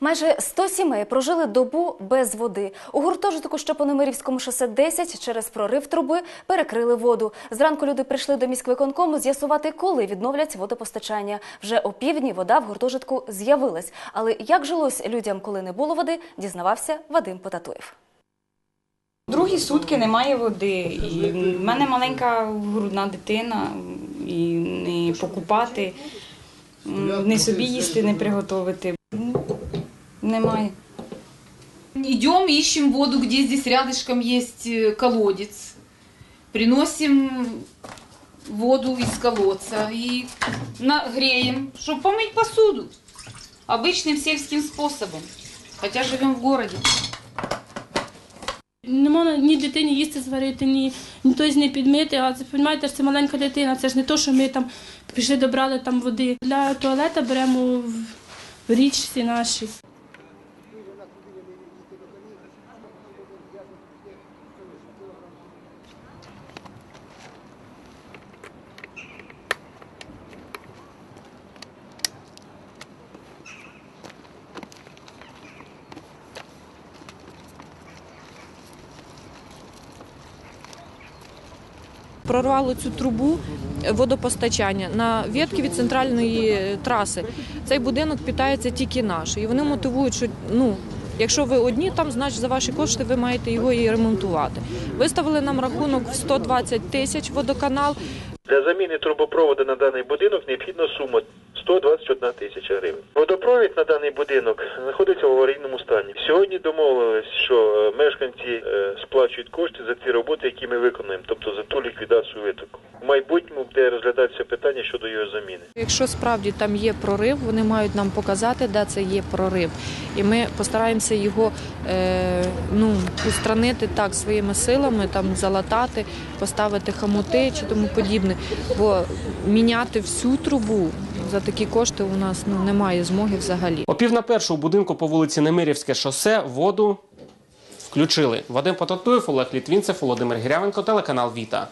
Майже 100 сімей прожили добу без води. У гуртожитку, що по Немирівському шосе 10, через прорив труби перекрили воду. Зранку люди прийшли до міськвиконкому з'ясувати, коли відновлять водопостачання. Вже о півдні вода в гуртожитку з'явилась. Але як жилось людям, коли не було води, дізнавався Вадим Потатуєв. Другі сутки немає води. І в мене маленька грудна дитина, і не покупати, не собі їсти, не приготувати. Ну, Немає. Идем, ищем воду, где здесь рядышком есть э, колодец. Приносим воду из колодца и нагреем, чтобы помыть посуду. Обычным сельским способом. Хотя живем в городе. Не можна ні дитині їсти зварити, ні, ні тось не підмити. А це розумієте, це маленька дитина. Це ж не то, що ми там пішли добрали там води. Для туалета беремо в, в річці нашій. Прорвало цю трубу водопостачання на ветки від центральної траси. Цей будинок питається тільки наш. І вони мотивують, що ну. Якщо ви одні там, значить за ваші кошти ви маєте його і ремонтувати. Виставили нам рахунок в 120 тисяч водоканал. Для заміни трубопроводу на даний будинок необхідна сума 121 тисяча гривень. Водопровід на даний будинок знаходиться в аварійному стані. Сьогодні домовились, що е, мешканці е, сплачують кошти за ці роботи, які ми виконуємо, тобто за ту ліквідацію витоку. В майбутньому буде розглядатися питання щодо його заміни. Якщо справді там є прорив, вони мають нам показати, де це є прорив. І ми постараємося його е, ну, устранити так своїми силами, там залатати, поставити хамути чи тому подібне. Бо міняти всю трубу за такі кошти у нас ну, немає змоги взагалі. О пів на першу у будинку по вулиці Немирівське шосе воду включили. Вадим Потатуєв, Олег Літвінцев, Володимир Гірявенко, телеканал Віта.